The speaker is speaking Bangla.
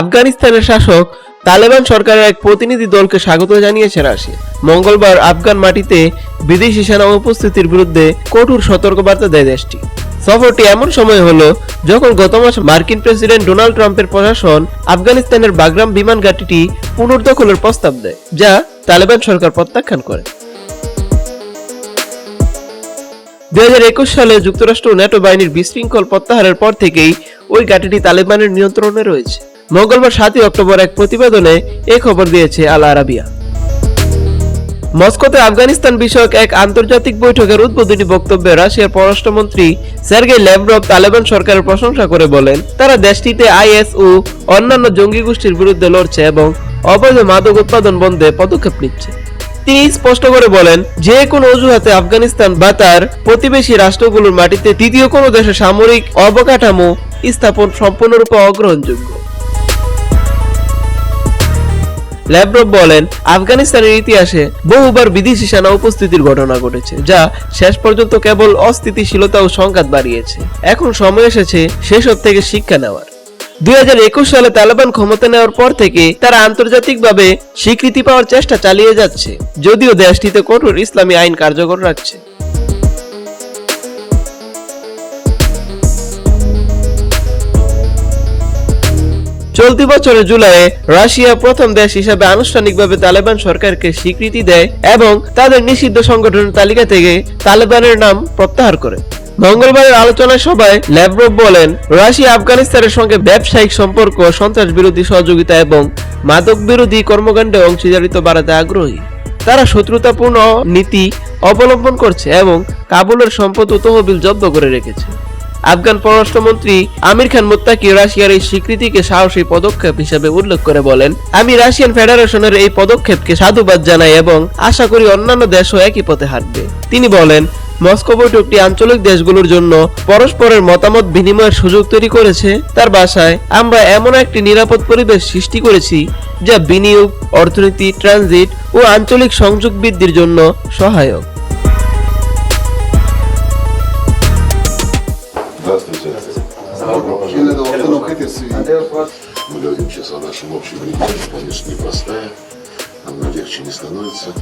আফগানিস্তানের শাসক তালেবান সরকারের এক প্রতিনিধি দলকে স্বাগত জানিয়েছে রাশিয়া মঙ্গলবার আফগান মাটিতে বিদেশি সেনা উপস্থিতির বিরুদ্ধে কঠোর সতর্কবার্তা দেয় দেশটি। সফরটি এমন সময় হলো যখন গত মাসে মার্কিন প্রেসিডেন্ট ডোনাল্ড ট্রাম্পের প্রশাসন আফগানিস্তানের বাগরাম বিমান ঘাঁটিটি পুনর্দখলের প্রস্তাব দেয়, যা তালেবান সরকার প্রত্যাখ্যান করে। দুই হাজার একুশ সালে যুক্তরাষ্ট্র ন্যাটো বাহিনীর বিশৃঙ্খল প্রত্যাহারের পর থেকেই ওই ঘাটিটি তালেবানের নিয়ন্ত্রণে রয়েছে। মঙ্গলবার সাতই অক্টোবর এক প্রতিবেদনে এ খবর দিয়েছে আল আরাবিয়া। মস্কোতে আফগানিস্তান বিষয়ক এক আন্তর্জাতিক বৈঠকের উদ্বোধনী বক্তব্যে রাশিয়ার পররাষ্ট্রমন্ত্রী সার্গেই ল্যাভরভ তালেবান সরকারের প্রশংসা করে বলেন, তারা দেশটিতে আইএস ও অন্যান্য জঙ্গি গোষ্ঠীর বিরুদ্ধে লড়ছে এবং অবৈধ মাদক উৎপাদন বন্ধে পদক্ষেপ নিচ্ছে। তিনি স্পষ্ট করে বলেন, যে কোনো অজুহাতে আফগানিস্তান বা তার প্রতিবেশী রাষ্ট্রগুলোর মাটিতে তৃতীয় কোনো দেশে সামরিক অবকাঠামো স্থাপন সম্পূর্ণরূপে অগ্রহণযোগ্য। ল্যাব্রভ বলেন, আফগানিস্তানের ইতিহাসে বহুবার বিদেশি সেনা উপস্থিতির ঘটনা ঘটেছে, যা শেষ পর্যন্ত কেবল অস্থিতিশীলতা ও সংঘাত বাড়িয়েছে। এখন সময় এসেছে সেসব থেকে শিক্ষা নেওয়ার। দুই হাজার একুশ সালে তালেবান ক্ষমতা নেওয়ার পর থেকে তারা আন্তর্জাতিকভাবে স্বীকৃতি পাওয়ার চেষ্টা চালিয়ে যাচ্ছে, যদিও দেশটিতে কঠোর ইসলামী আইন কার্যকর রাখছে। চলতি বছরের জুলাইয়ে রাশিয়া প্রথম দেশ হিসেবে আনুষ্ঠানিকভাবে তালেবান সরকারকে স্বীকৃতি দেয় এবং তাদের নিষিদ্ধ সংগঠনের তালিকা থেকে তালেবানের নাম প্রত্যাহার করে। মঙ্গলবারের আলোচনা সভায় ল্যাভরভ বলেন, রাশিয়া আফগানিস্তানের সঙ্গে ব্যবসায়িক সম্পর্ক সন্ত্রাস বিরোধী সহযোগিতা এবং মাদক বিরোধী কর্মকাণ্ডে অংশীদারিত্ব বাড়াতে আগ্রহী। তারা শত্রুতাপূর্ণ নীতি অবলম্বন করছে এবং কাবুলের সম্পদ ও তহবিল জব্দ করে রেখেছে। আফগান পররাষ্ট্রমন্ত্রী আমির খান মুত্তাকি রাশিয়ার এই স্বীকৃতিকে সাহসী পদক্ষেপ হিসেবে উল্লেখ করে বলেন, আমি রাশিয়ান ফেডারেশনের এই পদক্ষেপকে সাধুবাদ জানাই এবং আশা করি অন্যান্য দেশও একই পথে হাঁটবে। তিনি বলেন, মস্কো বৈঠকটি আঞ্চলিক দেশগুলোর জন্য পরস্পরের মতামত বিনিময়ের সুযোগ তৈরি করেছে। তার বাসায় আমরা এমন একটি নিরাপদ পরিবেশ সৃষ্টি করেছি যা বিনিয়োগ, অর্থনীতি, ট্রানজিট ও আঞ্চলিক সংযোগ বৃদ্ধির জন্য সহায়ক। Здравствуйте. Здравствуйте. Мне Мы говорим сейчас о нашем общем регионе, конечно, непростая. Нам легче не становится.